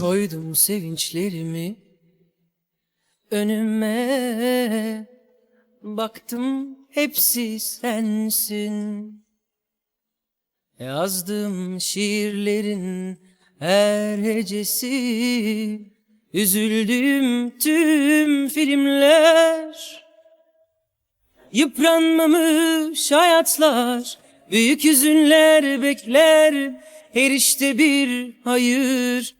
Koydum sevinçlerimi önüme. Baktım hepsi sensin. Yazdığım şiirlerin her hecesi. Üzüldüğüm tüm filmler. Yıpranmamış hayatlar Büyük hüzünler bekler. Her işte bir hayır